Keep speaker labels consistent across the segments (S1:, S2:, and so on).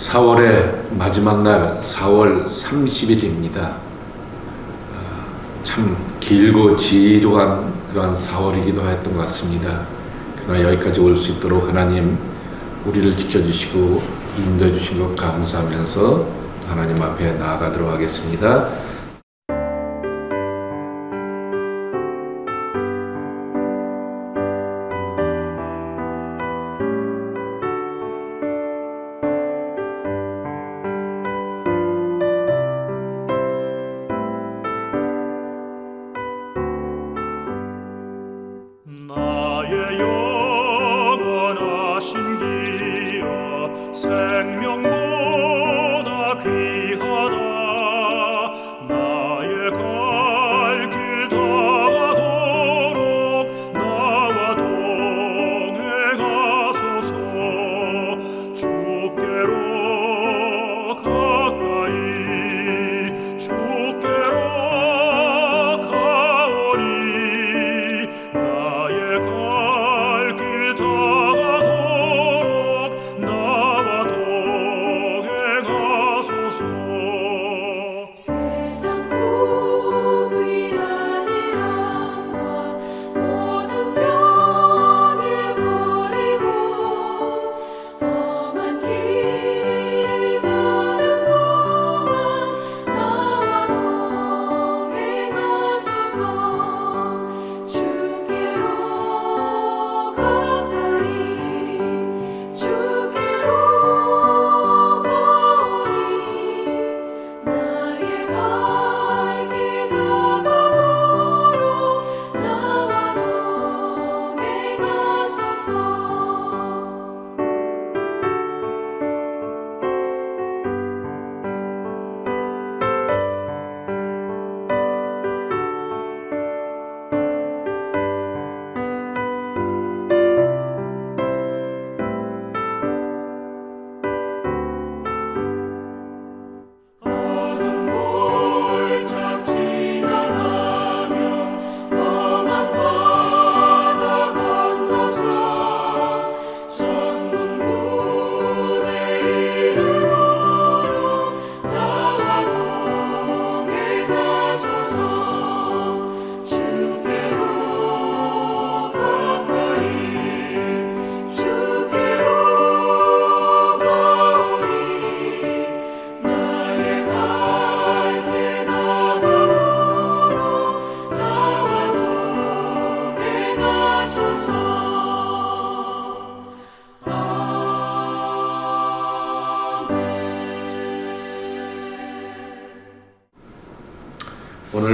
S1: 4월의 마지막 날 4월 30일입니다. 참 길고 지루한 그러한 4월이기도 했던 것 같습니다. 그러나 여기까지 올 수 있도록 하나님 우리를 지켜주시고 인도해 주신 것 감사하면서 하나님 앞에 나아가도록 하겠습니다.
S2: 나의 영원하신 기여 생명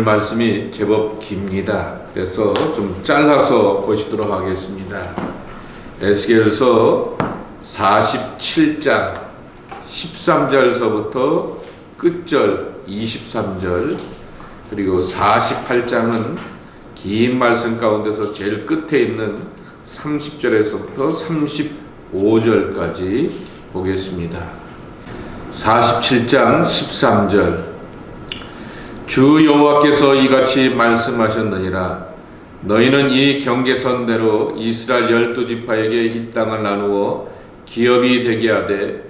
S1: 말씀이 제법 깁니다. 그래서 좀 잘라서 보시도록 하겠습니다. 에스겔서 47장 13절서부터 끝절 23절 그리고 48장은 긴 말씀 가운데서 제일 끝에 있는 30절에서부터 35절까지 보겠습니다. 47장 13절 주 여호와께서 이같이 말씀하셨느니라. 너희는 이 경계선대로 이스라엘 열두 지파에게 이 땅을 나누어 기업이 되게 하되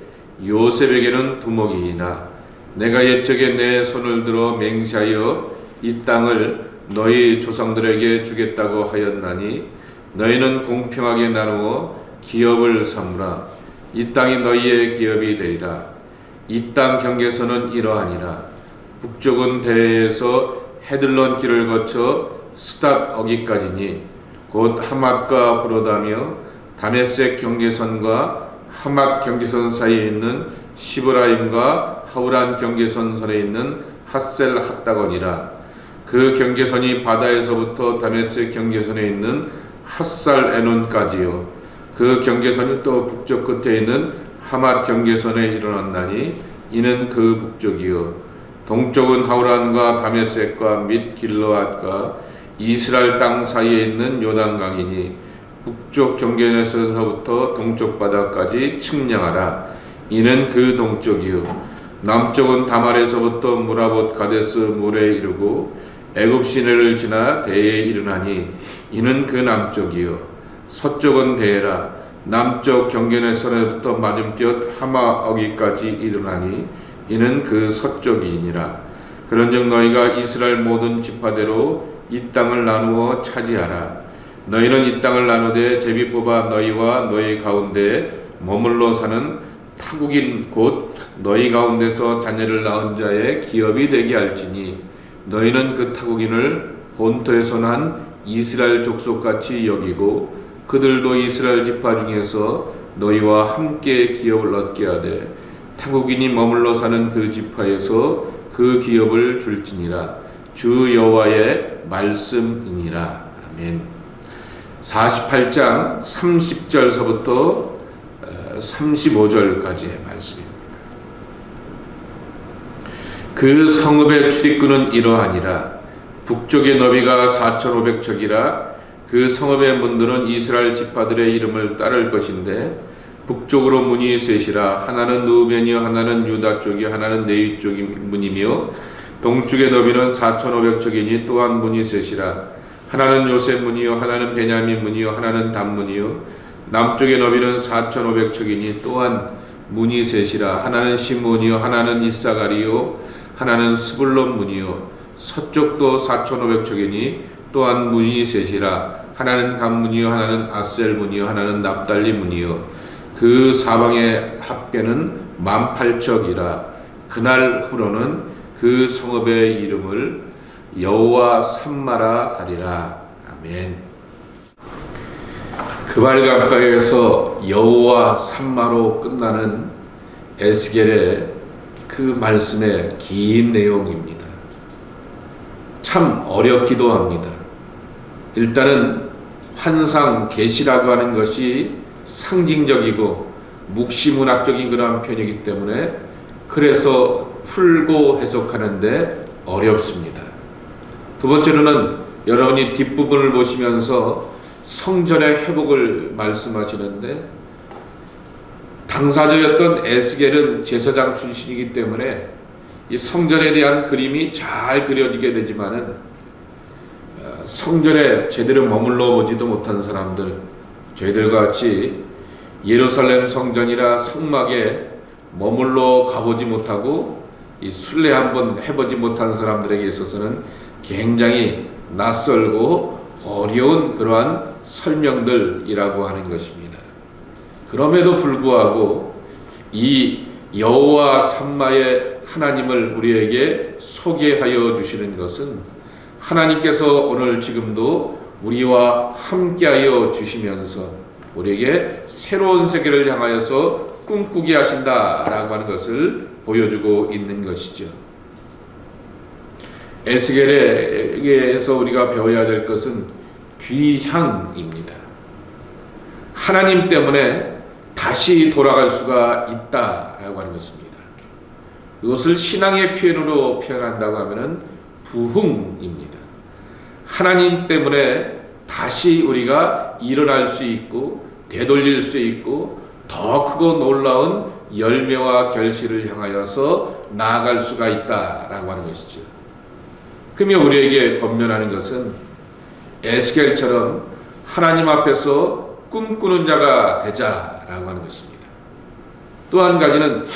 S1: 요셉에게는 두목이니라. 내가 옛적에 내 손을 들어 맹세하여 이 땅을 너희 조상들에게 주겠다고 하였나니 너희는 공평하게 나누어 기업을 삼으라. 이 땅이 너희의 기업이 되리라. 이 땅 경계선은 이러하니라 북쪽은 대에서 헤들론 길을 거쳐 스닷 어기까지니 곧 하맛과 브로다며 다메섹 경계선과 하맛 경계선 사이에 있는 시브라임과 하우란 경계선 선에 있는 핫셀 핫다건이라. 그 경계선이 바다에서부터 다메섹 경계선에 있는 핫살 에논까지요. 그 경계선이 또 북쪽 끝에 있는 하맛 경계선에 일어났나니 이는 그 북쪽이요 동쪽은 하우란과 다메섹과 및 길로앗과 이스라엘 땅 사이에 있는 요단강이니 북쪽 경계에서부터 동쪽 바다까지 측량하라. 이는 그 동쪽이요. 남쪽은 다말에서부터 무라봇 가데스 물에 이르고 애굽 시내를 지나 대에 이르나니 이는 그 남쪽이요. 서쪽은 대라 남쪽 경계네서부터 맞은편 하마 어기까지 이르나니 이는 그 서쪽이니라. 그런즉 너희가 이스라엘 모든 지파대로 이 땅을 나누어 차지하라. 너희는 이 땅을 나누되 제비 뽑아 너희와 너희 가운데 머물러 사는 타국인 곧 너희 가운데서 자녀를 낳은 자의 기업이 되게 할지니 너희는 그 타국인을 본토에서 난 이스라엘 족속같이 여기고 그들도 이스라엘 지파 중에서 너희와 함께 기업을 얻게 하되 타국인이 머물러 사는 그 지파에서 그 기업을 줄지니라 주 여호와의 말씀이니라 아멘. 48장 30절서부터 35절까지의 말씀입니다. 그 성읍의 출입구는 이러하니라 북쪽의 너비가 4,500척이라 그 성읍의 문들은 이스라엘 지파들의 이름을 따를 것인데 북쪽으로 문이 셋이라 하나는 누벤이요 하나는 유다 쪽이 하나는 네위 쪽이 문이며 동쪽의 너비는 4,500척이니 또한 문이 셋이라. 하나는 요셉 문이요 하나는 베냐민 문이요 하나는 단 문이요. 남쪽의 너비는 4,500척이니 또한 문이 셋이라. 하나는 시몬이요 하나는 이사가리요 하나는 스불론 문이요. 서쪽도 4,500척이니 또한 문이 셋이라. 하나는 간문이요 하나는 아셀 문이요 하나는 납달리 문이요 그 사방의 합계는 18척이라 그날 후로는 그 성읍의 이름을 여호와 삼마라 하리라 아멘. 그발 가까이에서 여호와 삼마로 끝나는 에스겔의 그 말씀의 긴 내용입니다. 참 어렵기도 합니다. 일단은 환상 계시라고 하는 것이 상징적이고 묵시문학적인 그러한 편이기 때문에 그래서 풀고 해석하는데 어렵습니다. 두 번째로는 여러분이 뒷부분을 보시면서 성전의 회복을 말씀하시는데 당사자였던 에스겔은 제사장 출신이기 때문에 이 성전에 대한 그림이 잘 그려지게 되지만은 어, 성전에 제대로 머물러 보지도 못한 사람들 저희들과 같이 예루살렘 성전이나 성막에 머물러 가보지 못하고 이 순례 한번 해보지 못한 사람들에게 있어서는 굉장히 낯설고 어려운 그러한 설명들이라고 하는 것입니다. 그럼에도 불구하고 이 여호와 삼마의 하나님을 우리에게 소개하여 주시는 것은 하나님께서 오늘 지금도 우리와 함께하여 주시면서 우리에게 새로운 세계를 향하여서 꿈꾸게 하신다라고 하는 것을 보여주고 있는 것이죠. 에스겔에게서 우리가 배워야 될 것은 귀향입니다. 하나님 때문에 다시 돌아갈 수가 있다라고 하는 것입니다. 이것을 신앙의 표현으로 표현한다고 하면은 부흥입니다. 하나님 때문에 다시 우리가 일어날 수 있고 되돌릴 수 있고 더 크고 놀라운 열매와 결실을 향하여서 나아갈 수가 있다라고 하는 것이죠. 그러면 우리에게 권면하는 것은 에스겔처럼 하나님 앞에서 꿈꾸는 자가 되자라고 하는 것입니다. 또 한 가지는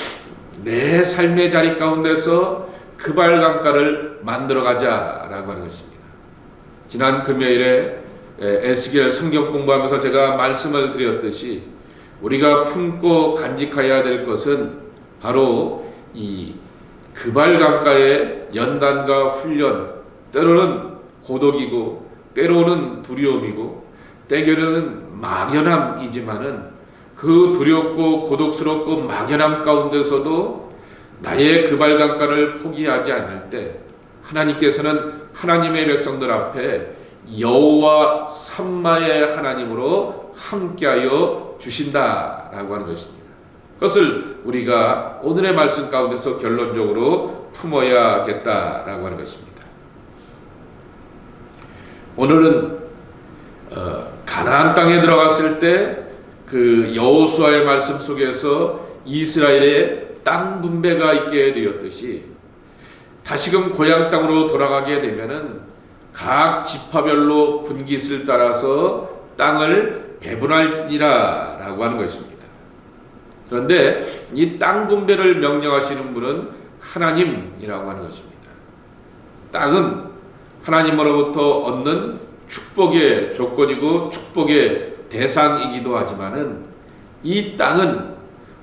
S1: 내 삶의 자리 가운데서 그발 강가를 만들어 가자라고 하는 것입니다. 지난 금요일에 에스겔 성경 공부하면서 제가 말씀을 드렸듯이 우리가 품고 간직해야 될 것은 바로 이 그발 강가의 연단과 훈련, 때로는 고독이고 때로는 두려움이고 때로는 막연함이지만은 그 두렵고 고독스럽고 막연함 가운데서도 나의 그발 강가를 포기하지 않을 때 하나님께서는 하나님의 백성들 앞에 여호와 삼마의 하나님으로 함께하여 주신다라고 하는 것입니다. 그것을 우리가 오늘의 말씀 가운데서 결론적으로 품어야겠다라고 하는 것입니다. 오늘은 어, 가나안 땅에 들어갔을 때 그 여호수아의 말씀 속에서 이스라엘의 땅 분배가 있게 되었듯이 다시금 고향 땅으로 돌아가게 되면은 각 지파별로 분깃을 따라서 땅을 배분할지니라 된다라고 하는 것입니다. 그런데 이 땅 분배를 명령하시는 분은 하나님이라고 하는 것입니다. 땅은 하나님으로부터 얻는 축복의 조건이고 축복의 대상이기도 하지만은 이 땅은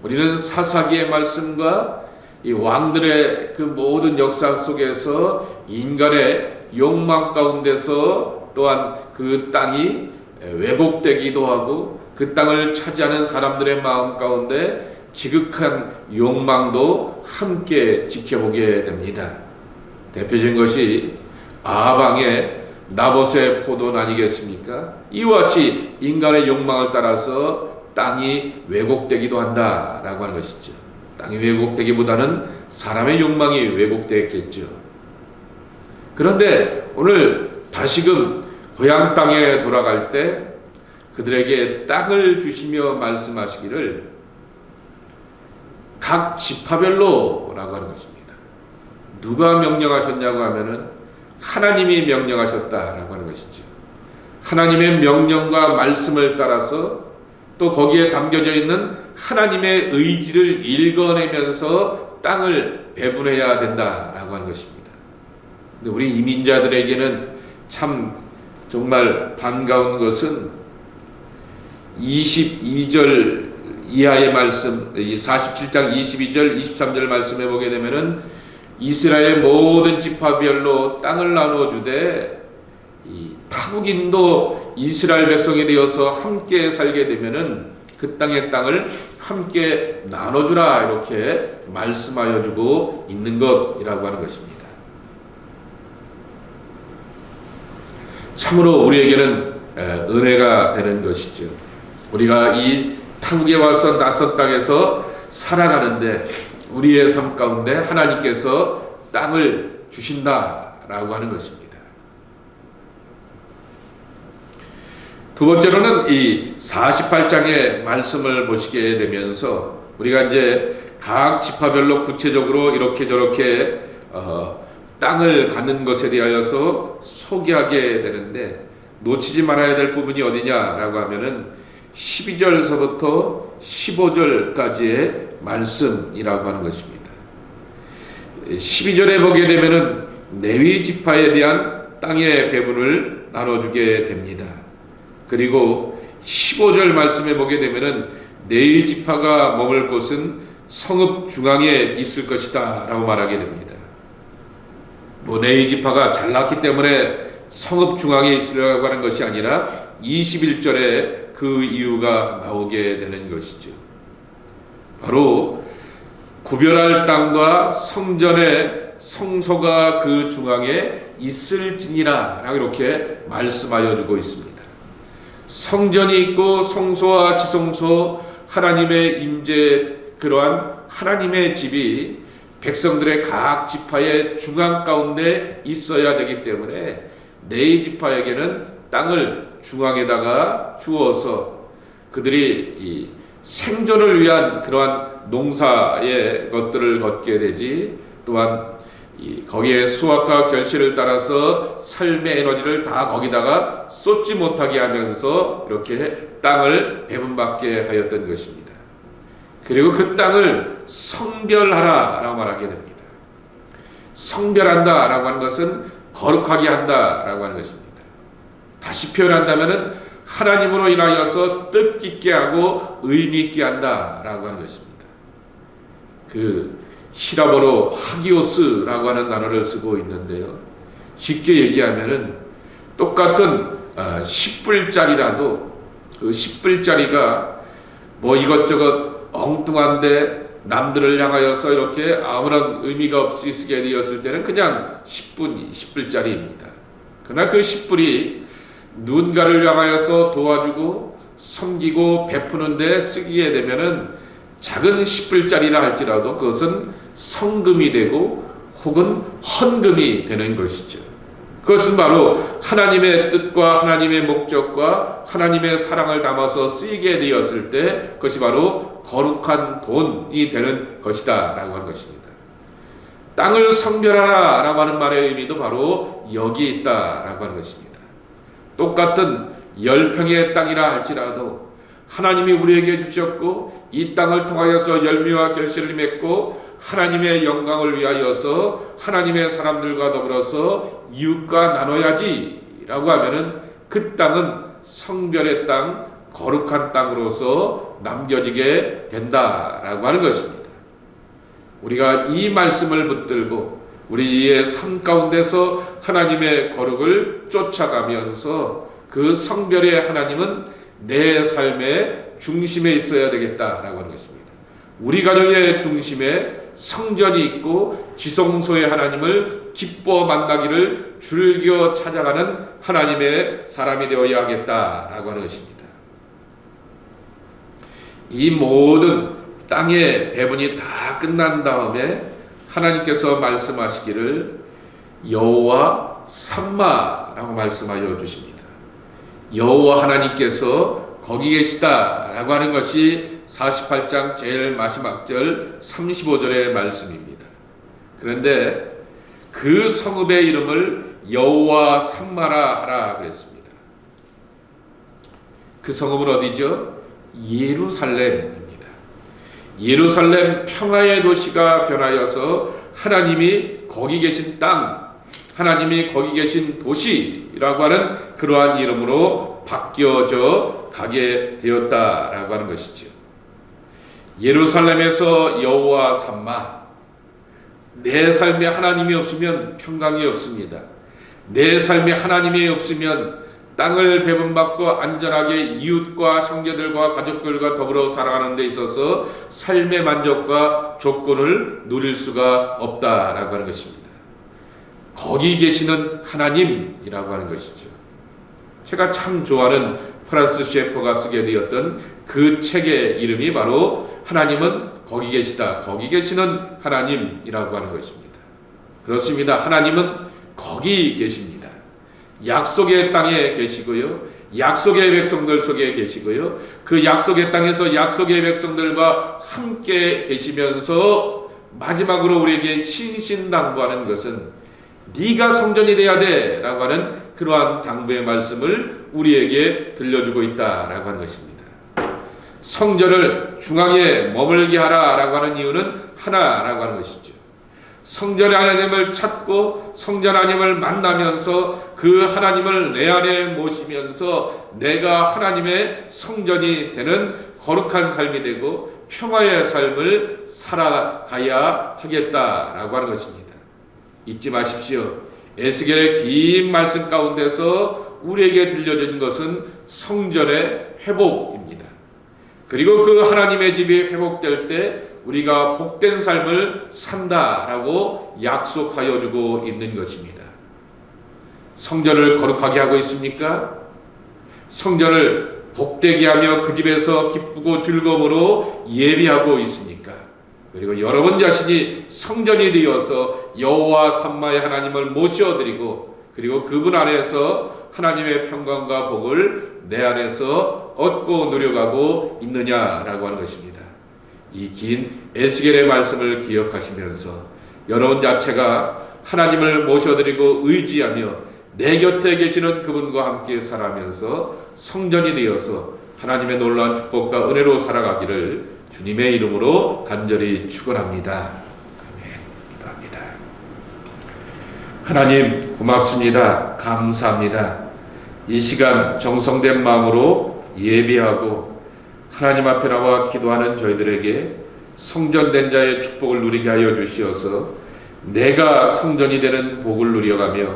S1: 우리는 사사기의 말씀과 이 왕들의 그 모든 역사 속에서 인간의 욕망 가운데서 또한 그 땅이 왜곡되기도 하고 그 땅을 차지하는 사람들의 마음 가운데 지극한 욕망도 함께 지켜보게 됩니다. 대표적인 것이 아방의 나봇의 포도는 아니겠습니까? 이와 같이 인간의 욕망을 따라서 땅이 왜곡되기도 한다라고 하는 것이죠. 땅이 왜곡되기보다는 사람의 욕망이 왜곡되었겠죠. 그런데 오늘 다시금 고향 땅에 돌아갈 때 그들에게 땅을 주시며 말씀하시기를 각 지파별로라고 하는 것입니다. 누가 명령하셨냐고 하면은 하나님이 명령하셨다라고 하는 것이죠. 하나님의 명령과 말씀을 따라서 또 거기에 담겨져 있는 하나님의 의지를 읽어내면서 땅을 배분해야 된다라고 하는 것입니다. 근데 우리 이민자들에게는 참 정말 반가운 것은 22절 이하의 말씀, 47장 22절, 23절 말씀해 보게 되면은 이스라엘 모든 지파별로 땅을 나누어 주되 이 타국인도 이스라엘 백성이 되어서 함께 살게 되면은 그 땅의 땅을 함께 나눠주라 이렇게 말씀하여 주고 있는 것이라고 하는 것입니다. 참으로 우리에게는 에, 은혜가 되는 것이죠. 우리가 이 타국에 와서 낯선 땅에서 살아가는데 우리의 삶 가운데 하나님께서 땅을 주신다라고 하는 것입니다. 두 번째로는 이 48장의 말씀을 보시게 되면서 우리가 이제 각 지파별로 구체적으로 이렇게 저렇게 어, 땅을 갖는 것에 대하여서 소개하게 되는데 놓치지 말아야 될 부분이 어디냐라고 하면은 12절서부터 15절까지의 말씀이라고 하는 것입니다. 12절에 보게 되면은 레위 지파에 대한 땅의 배분을 나눠주게 됩니다. 그리고 15절 말씀에 보게 되면은 레위 지파가 머물 곳은 성읍 중앙에 있을 것이다 라고 말하게 됩니다. 뭐 레위 지파가 잘났기 때문에 성읍 중앙에 있으려고 하는 것이 아니라 21절에 그 이유가 나오게 되는 것이죠. 바로 구별할 땅과 성전의 성소가 그 중앙에 있을지니라 라고 이렇게 말씀하여 주고 있습니다. 성전이 있고 성소와 지성소 하나님의 임재 그러한 하나님의 집이 백성들의 각 지파의 중앙 가운데 있어야 되기 때문에 네 지파에게는 땅을 중앙에다가 주어서 그들이 이 생존을 위한 그러한 농사의 것들을 걷게 되지 또한 이 거기에 수확과 결실을 따라서 삶의 에너지를 다 거기다가 쏟지 못하게 하면서 이렇게 땅을 배분받게 하였던 것입니다. 그리고 그 땅을 성별하라 라고 말하게 됩니다. 성별한다 라고 하는 것은 거룩하게 한다 라고 하는 것입니다. 다시 표현한다면은 하나님으로 인하여서 뜻깊게 하고 의미 있게 한다 라고 하는 것입니다. 그 히라보로 하기오스라고 하는 단어를 쓰고 있는데요. 쉽게 얘기하면은 똑같은 아, 10불짜리라도 그 10불짜리가 뭐 이것저것 엉뚱한데 남들을 향하여서 이렇게 아무런 의미가 없이 쓰게 되었을 때는 그냥 10분, 10불짜리입니다. 그러나 그 10불이 누군가를 향하여서 도와주고 섬기고 베푸는데 쓰기에 되면은 작은 10불짜리라 할지라도 그것은 성금이 되고 혹은 헌금이 되는 것이죠. 그것은 바로 하나님의 뜻과 하나님의 목적과 하나님의 사랑을 담아서 쓰이게 되었을 때 그것이 바로 거룩한 돈이 되는 것이다 라고 하는 것입니다. 땅을 성별하라 라고 하는 말의 의미도 바로 여기 있다 라고 하는 것입니다. 똑같은 열평의 땅이라 할지라도 하나님이 우리에게 주셨고 이 땅을 통하여서 열매와 결실을 맺고 하나님의 영광을 위하여서 하나님의 사람들과 더불어서 이웃과 나눠야지 라고 하면은 그 땅은 성별의 땅, 거룩한 땅으로서 남겨지게 된다라고 하는 것입니다. 우리가 이 말씀을 붙들고 우리의 삶 가운데서 하나님의 거룩을 쫓아가면서 그 성별의 하나님은 내 삶의 중심에 있어야 되겠다라고 하는 것입니다. 우리 가정의 중심에 성전이 있고 지성소의 하나님을 기뻐 만나기를 즐겨 찾아가는 하나님의 사람이 되어야 하겠다라고 하는 것입니다. 이 모든 땅의 배분이 다 끝난 다음에 하나님께서 말씀하시기를 여호와 삼마라고 말씀하여 주십니다. 여호와 하나님께서 거기 계시다라고 하는 것이 48장 제일 마지막 절 35절의 말씀입니다. 그런데 그 성읍의 이름을 여호와 삼마라 하라 그랬습니다. 그 성읍은 어디죠? 예루살렘입니다. 예루살렘 평화의 도시가 변하여서 하나님이 거기 계신 땅, 하나님이 거기 계신 도시라고 하는 그러한 이름으로 바뀌어져 가게 되었다라고 하는 것이죠. 예루살렘에서 여호와 삼마 내 삶에 하나님이 없으면 평강이 없습니다. 내 삶에 하나님이 없으면 땅을 배분받고 안전하게 이웃과 형제들과 가족들과 더불어 살아가는 데 있어서 삶의 만족과 조건을 누릴 수가 없다라고 하는 것입니다. 거기 계시는 하나님이라고 하는 것이죠. 제가 참 좋아하는 프란스 셰퍼가 쓰게 되었던 그 책의 이름이 바로 하나님은 거기 계시다. 거기 계시는 하나님이라고 하는 것입니다. 그렇습니다. 하나님은 거기 계십니다. 약속의 땅에 계시고요. 약속의 백성들 속에 계시고요. 그 약속의 땅에서 약속의 백성들과 함께 계시면서 마지막으로 우리에게 신신당부하는 것은 네가 성전이 돼야 돼라고 하는 그러한 당부의 말씀을 우리에게 들려주고 있다라고 하는 것입니다. 성전을 중앙에 머물게 하라라고 하는 이유는 하나라고 하는 것이죠. 성전의 하나님을 찾고 성전 하나님을 만나면서 그 하나님을 내 안에 모시면서 내가 하나님의 성전이 되는 거룩한 삶이 되고 평화의 삶을 살아가야 하겠다라고 하는 것입니다. 잊지 마십시오. 에스겔의 긴 말씀 가운데서 우리에게 들려준 것은 성전의 회복입니다. 그리고 그 하나님의 집이 회복될 때 우리가 복된 삶을 산다라고 약속하여 주고 있는 것입니다. 성전을 거룩하게 하고 있습니까? 성전을 복되게 하며 그 집에서 기쁘고 즐거움으로 예비하고 있습니까? 그리고 여러분 자신이 성전이 되어서 여호와 삼마의 하나님을 모셔드리고 그리고 그분 안에서 하나님의 평강과 복을 내 안에서 얻고 누려가고 있느냐라고 하는 것입니다. 이 긴 에스겔의 말씀을 기억하시면서 여러분 자체가 하나님을 모셔드리고 의지하며 내 곁에 계시는 그분과 함께 살아면서 성전이 되어서 하나님의 놀라운 축복과 은혜로 살아가기를 주님의 이름으로 간절히 축원합니다. 아멘. 기도합니다. 하나님 고맙습니다. 감사합니다. 이 시간 정성된 마음으로 예비하고 하나님 앞에 나와 기도하는 저희들에게 성전된 자의 축복을 누리게 하여 주시어서 내가 성전이 되는 복을 누려가며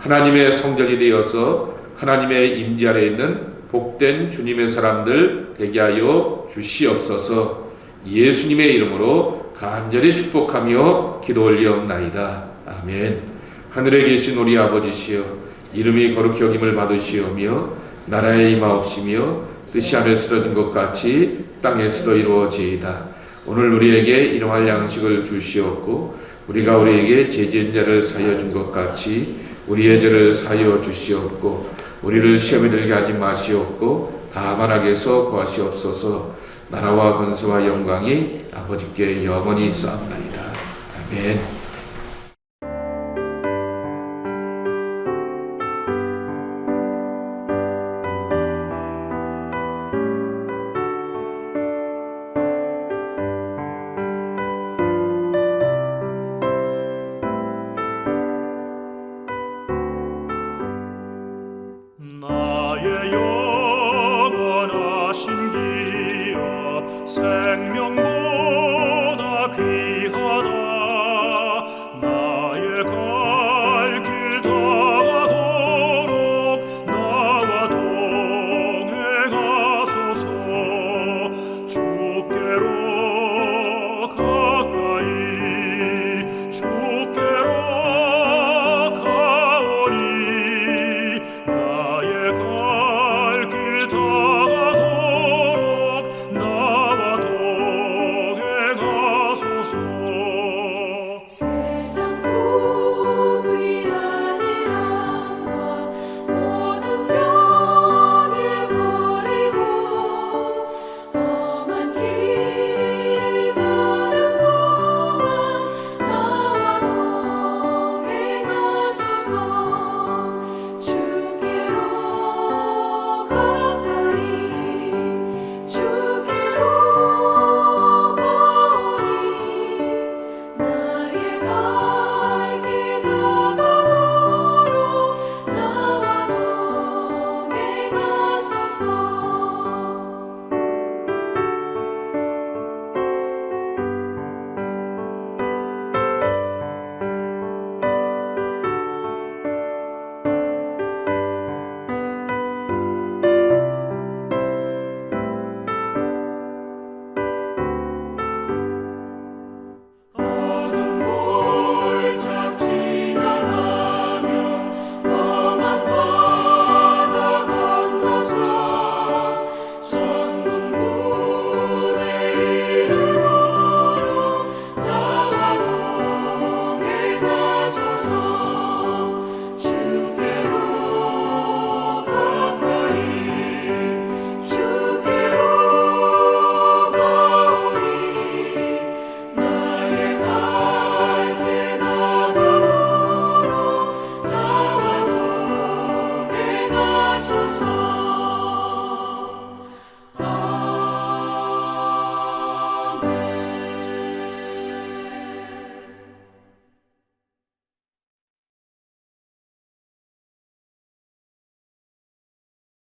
S1: 하나님의 성전이 되어서 하나님의 임재 아래 있는 복된 주님의 사람들 되게 하여 주시옵소서 예수님의 이름으로 간절히 축복하며 기도 올리옵나이다. 아멘. 하늘에 계신 우리 아버지시여 이름이 거룩히 여김을 받으시오며 나라의 임하옵시며 뜻이 하늘에 쓰러진 것 같이 땅에서도 이루어지이다. 오늘 우리에게 일용할 양식을 주시옵고 우리가 우리에게 죄지은 자를 사여 준 것 같이 우리의 죄를 사여 주시옵고 우리를 시험에 들게 하지 마시옵고 다만 악에서 구하시옵소서 나라와 권세와 영광이 아버지께 영원히 쌓옵나이다. 아멘.